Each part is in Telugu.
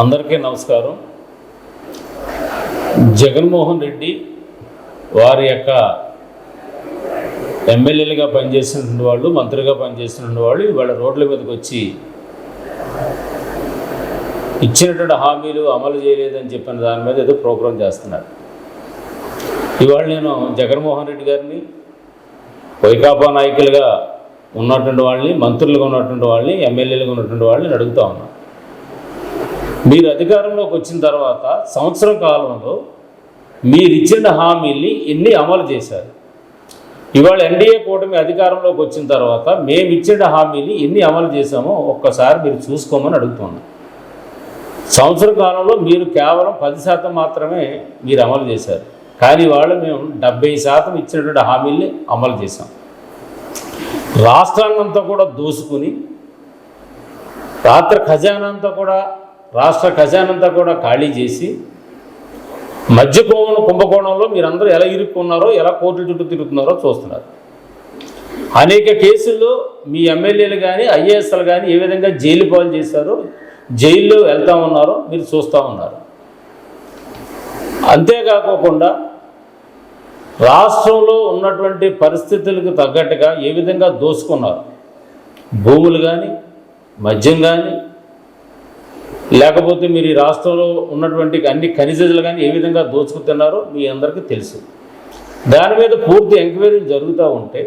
అందరికీ నమస్కారం. జగన్మోహన్ రెడ్డి వారి యొక్క ఎమ్మెల్యేలుగా పనిచేసినటువంటి వాళ్ళు మంత్రిగా పనిచేసినటువంటి వాళ్ళు ఇవాళ రోడ్ల మీదకి వచ్చి ఇచ్చినటువంటి హామీలు అమలు చేయలేదని చెప్పిన దాని మీద ఏదో ప్రోగ్రాం చేస్తున్నారు. ఇవాళ నేను జగన్మోహన్ రెడ్డి గారిని వైకాపా నాయకులుగా ఉన్నటువంటి వాళ్ళని మంత్రులుగా ఉన్నటువంటి వాళ్ళని ఎమ్మెల్యేలుగా ఉన్నటువంటి వాళ్ళని అడుగుతా ఉన్నాను మీరు అధికారంలోకి వచ్చిన తర్వాత సంవత్సరం కాలంలో మీరు ఇచ్చిన హామీల్ని ఎన్ని అమలు చేశారు? ఇవాళ ఎన్డీఏ కూటమి అధికారంలోకి వచ్చిన తర్వాత మేము ఇచ్చిన హామీని ఎన్ని అమలు చేశామో ఒక్కసారి మీరు చూసుకోమని అడుగుతున్నాం. సంవత్సర కాలంలో మీరు కేవలం పది శాతం మాత్రమే మీరు అమలు చేశారు. కానీ వాళ్ళు మేము డెబ్బై శాతం ఇచ్చినటువంటి హామీల్ని అమలు చేశాం. రాష్ట్రాన్నంతా కూడా దోసుకుని రాత్రి ఖజానంతా కూడా రాష్ట్ర ఖజానంతా కూడా ఖాళీ చేసి మధ్య కుంభకోణంలో మీరందరూ ఎలా ఇరుక్కున్నారో ఎలా కోర్టుల చుట్టూ తిరుగుతున్నారో చూస్తున్నారు. అనేక కేసుల్లో మీ ఎమ్మెల్యేలు కానీ ఐఏఎస్లు కానీ ఏ విధంగా జైలు పాలు చేశారో జైల్లో వెళ్తా ఉన్నారో మీరు చూస్తూ ఉన్నారు. అంతేకాకోకుండా రాష్ట్రంలో ఉన్నటువంటి పరిస్థితులకు తగ్గట్టుగా ఏ విధంగా దోసుకున్నారు. భూములు కానీ మద్యం కానీ లేకపోతే మీరు ఈ రాష్ట్రంలో ఉన్నటువంటి అన్ని ఖనిజలు కానీ ఏ విధంగా దోచుకుతున్నారో మీ అందరికీ తెలుసు. దాని మీద పూర్తి ఎంక్వైరీలు జరుగుతూ ఉంటే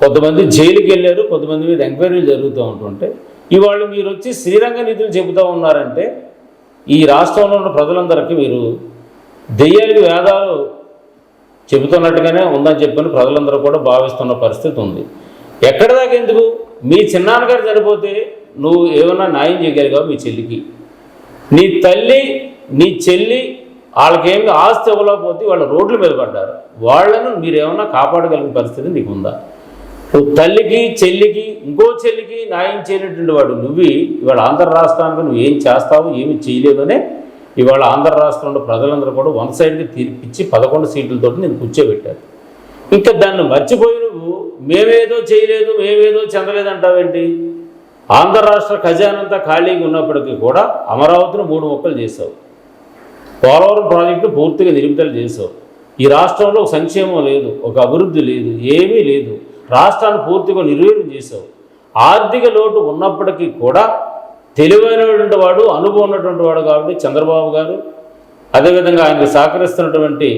కొంతమంది జైలుకి వెళ్ళారు కొంతమంది మీద ఎంక్వైరీలు జరుగుతూ ఉంటుంటే ఇవాళ మీరు వచ్చి శ్రీరంగ నిధులు చెబుతూ ఉన్నారంటే ఈ రాష్ట్రంలో ఉన్న ప్రజలందరికీ మీరు దెయ్యాలకి వేదాలు చెబుతున్నట్టుగానే ఉందని చెప్పని ప్రజలందరూ కూడా భావిస్తున్న పరిస్థితి ఉంది. ఎక్కడ దాకా ఎందుకు? మీ చిన్నాన్నగారు చనిపోతే నువ్వు ఏమన్నా న్యాయం చేయగలిగావు మీ చెల్లికి. నీ తల్లి నీ చెల్లి వాళ్ళకేమి ఆస్తి ఇవ్వలేకపోతే వాళ్ళు రోడ్ల మీద పడ్డారు. వాళ్ళను మీరు ఏమన్నా కాపాడగలిగిన పరిస్థితి నీకు ఉందా నువ్వు తల్లికి చెల్లికి ఇంకో చెల్లికి న్యాయం చేయనటువంటి వాడు నువ్వు ఇవాళ ఆంధ్ర రాష్ట్రానికి నువ్వు ఏం చేస్తావు ఏమి చేయలేదనే ఇవాళ ఆంధ్ర రాష్ట్రంలో ప్రజలందరూ కూడా వన్ సైడ్కి తీర్పిచ్చి పదకొండు సీట్లతో నేను కూర్చోబెట్టారు. ఇంకా దాన్ని మర్చిపోయి నువ్వు మేమేదో చేయలేదు మేమేదో చెందలేదు అంటావేంటి ఆంధ్ర రాష్ట్ర ఖజానంతా ఖాళీగా ఉన్నప్పటికీ కూడా అమరావతిని మూడు మొక్కలు చేసావు పోలవరం ప్రాజెక్టు పూర్తిగా నిలుపుదల చేసావు ఈ రాష్ట్రంలో ఒక సంక్షేమం లేదు ఒక అభివృద్ధి లేదు ఏమీ లేదు. రాష్ట్రాన్ని పూర్తిగా నిర్వీర్యం చేసావు ఆర్థిక లోటు ఉన్నప్పటికీ కూడా తెలివైనటువంటి వాడు అనుభవం ఉన్నటువంటి వాడు కాబట్టి చంద్రబాబు గారు అదేవిధంగా ఆయనకు సహకరిస్తున్నటువంటి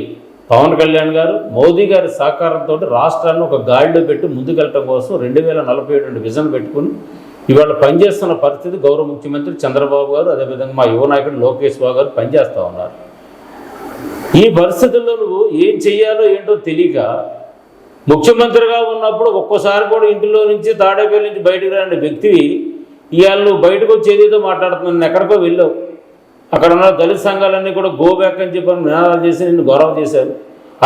పవన్ కళ్యాణ్ గారు మోదీ గారి సహకారంతో రాష్ట్రాన్ని ఒక గాడిలో పెట్టి ముందుకెళ్ళటం కోసం రెండు వేల నలభై ఏడు విజన్ పెట్టుకుని ఇవాళ పనిచేస్తున్న పరిస్థితి గౌరవ ముఖ్యమంత్రి చంద్రబాబు గారు అదేవిధంగా మా యువ నాయకుడు లోకేష్ బాబు గారు పనిచేస్తూ ఉన్నారు. ఈ పరిస్థితుల్లో నువ్వు ఏం చెయ్యాలో ఏంటో తెలియక ముఖ్యమంత్రిగా ఉన్నప్పుడు ఒక్కోసారి కూడా ఇంటిలో నుంచి తాడేపల్లి నుంచి బయటకు రాని వ్యక్తివి ఇవాళ నువ్వు బయటకు వచ్చి ఏదేదో మాట్లాడుతున్నావు నేను ఎక్కడికో వెళ్ళావు. అక్కడ ఉన్న దళిత సంఘాలన్నీ కూడా గో బ్యాక్ అని చెప్పి నినాదాలు చేసి నిన్ను గౌరవం చేశారు.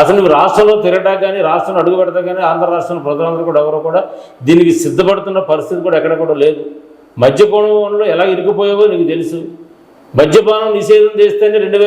అసలు నువ్వు రాష్ట్రంలో తిరగడానికి కానీ రాష్ట్రం అడుగు పెడతా కానీ ఆంధ్ర రాష్ట్రంలో ప్రజలందరూ కూడా ఎవరు కూడా దీనికి సిద్ధపడుతున్న పరిస్థితి కూడా ఎక్కడ కూడా లేదు. మద్యపానంలో ఎలా ఇరిగిపోయావో నీకు తెలుసు. మద్యపానం నిషేధం చేస్తేనే రెండు